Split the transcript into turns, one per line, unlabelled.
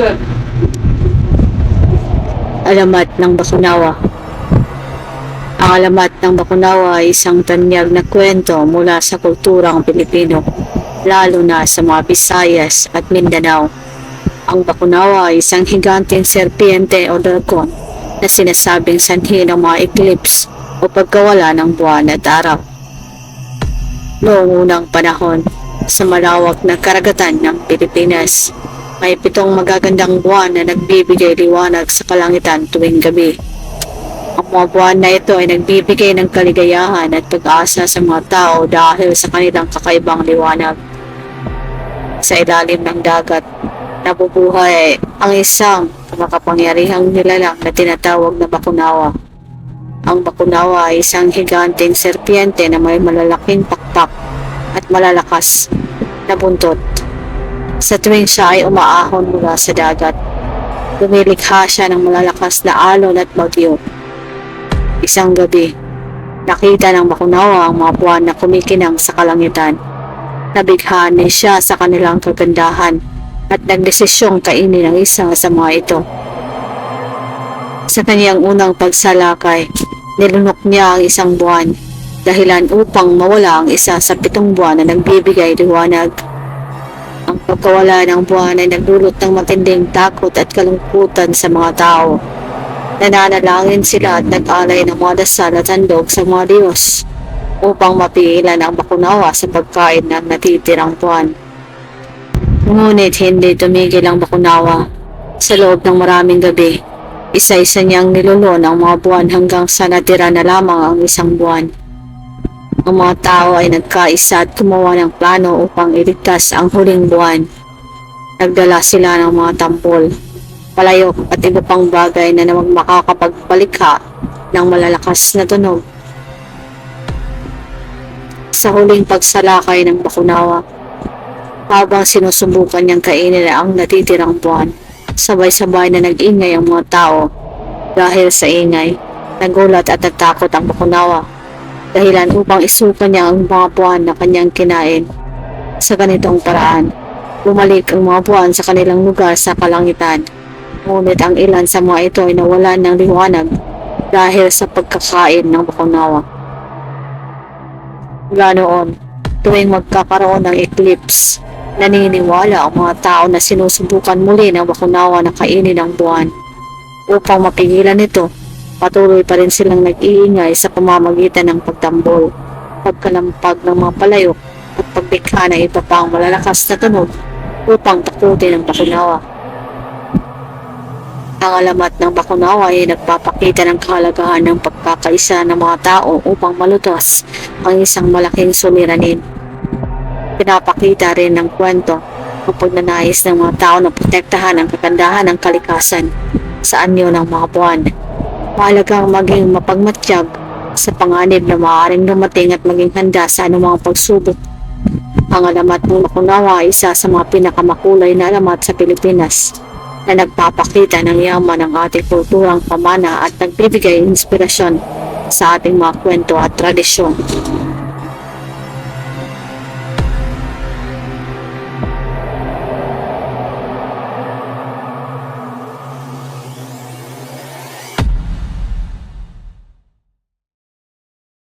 sir.
Alamat ng Bakunawa Ang alamat ng Bakunawa ay isang tanyag na kwento mula sa kulturang Pilipino, lalo na sa mga Visayas at Mindanao. Ang Bakunawa ay isang higanteng serpiente o dragon na sinasabing sanhi ng mga eclipse o pagkawala ng buwan at araw. Noong unang panahon, sa malawak na karagatan ng Pilipinas, may pitong magagandang buwan na nagbibigay liwanag sa kalangitan tuwing gabi. Ang mga buwan na ito ay nagbibigay ng kaligayahan at pag-asa sa mga tao dahil sa kanilang kakaibang liwanag. Sa ilalim ng dagat, nabubuhay ang isang makapangyarihang nilalang na tinatawag na Bakunawa. Ang Bakunawa ay isang higanteng serpiente na may malalaking pakpak at malalakas na buntot. Sa tuwing siya ay umaahon mula sa dagat, lumilikha siya ng malalakas na alon at bagyo. Isang gabi, nakita ng Bakunawa ang mga buwan na kumikinang sa kalangitan. Nabighaan ni siya sa kanilang kagandahan at nagdesisyong kainin ang isa sa mga ito. Sa kanyang unang pagsalakay, nilunok niya ang isang buwan dahilan upang mawala ang isa sa pitong buwan na nagbibigay liwanag. Pagkawala ng buwan ay nagdulot ng matinding takot at kalungkutan sa mga tao. Nananalangin sila at nag-alay ng mga dasal at handog sa mga Diyos upang mapigilan ang bakunawa sa pagkain ng natitirang buwan. Ngunit hindi tumigil ang bakunawa. Sa loob ng maraming gabi, isa-isa niyang nilulon ang mga buwan hanggang sa natira na lamang ang isang buwan. Ang mga tao ay nagkaisa at gumawa ng plano upang iligtas ang huling buwan. Nagdala sila ng mga tampol, palayok at iba pang bagay na namang makakapagpalikha ng malalakas na tunog. Sa huling pagsalakay ng Bakunawa, habang sinusubukan niyang kainin ang natitirang buwan, sabay-sabay na nag-ingay ang mga tao. Dahil sa ingay, nagulat at natakot ang Bakunawa dahilan upang isukan niya ang mga buwan na kanyang kinain. Sa ganitong paraan, bumalik ang mga buwan sa kanilang lugar sa kalangitan. Ngunit ang ilan sa mga ito ay nawalan ng liwanag dahil sa pagkakain ng bakunawa. Mula noon, tuwing magkakaroon ng eclipse, naniniwala ang mga tao na sinusubukan muli ng bakunawa na kainin ang buwan. Upang mapigilan ito, Patuloy pa rin silang nag-iingay sa pamamagitan ng pagtambol, pagkalampag ng mga palayok at pagbigha ng iba pang malalakas na tunog upang takutin ang bakunawa. Ang alamat ng bakunawa ay nagpapakita ng kahalagahan ng pagkakaisa ng mga tao upang malutas ang isang malaking suliranin. Pinapakita rin ng kwento ang pagnanais ng mga tao na protektahan ang kagandahan ng kalikasan sa anyo ng mga buwan. Mahalagang maging mapagmatsyag sa panganib na maaaring dumating at maging handa sa anumang pagsubok. Ang alamat ng Makunawa ay isa sa mga pinakamakulay na alamat sa Pilipinas na nagpapakita ng yaman ng ating kulturang pamana at nagbibigay inspirasyon sa ating mga kwento at tradisyon.